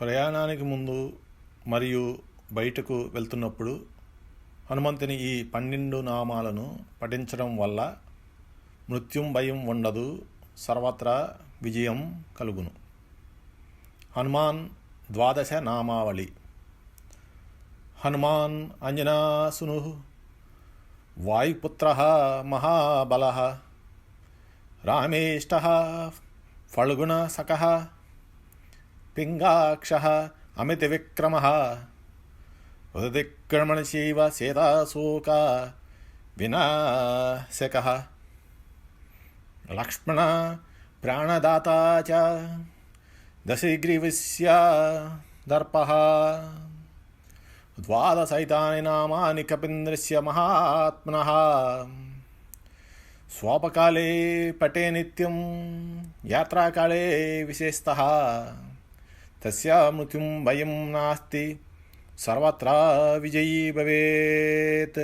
ప్రయాణానికి ముందు మరియు బయటకు వెళ్తున్నప్పుడు హనుమంతుని ఈ పన్నెండు నామాలను పఠించడం వల్ల మృత్యుం భయం ఉండదు సర్వత్రా విజయం కలుగును. హనుమాన్ ద్వాదశ నామావళి. హనుమాన్ అంజనాసును వాయుపుత్ర మహాబల రామేష్ట ఫల్గుణసక पिंगाक्ष पिङ्गाक्षः अमितिविक्रमः। उदिक्रमणशीव सेदाशोका विनाशक। लक्ष्मण प्राणदाता च दशग्रीवस्य दर्पः। द्वादशैतानि नामानि कपीन्द्रस्य महात्मनः। स्वापकाले पटे नित्यं, यात्राकाले विशेषतः। तस्या मृत्युं भयं नास्ति। सर्वत्र विजयी भवेत्।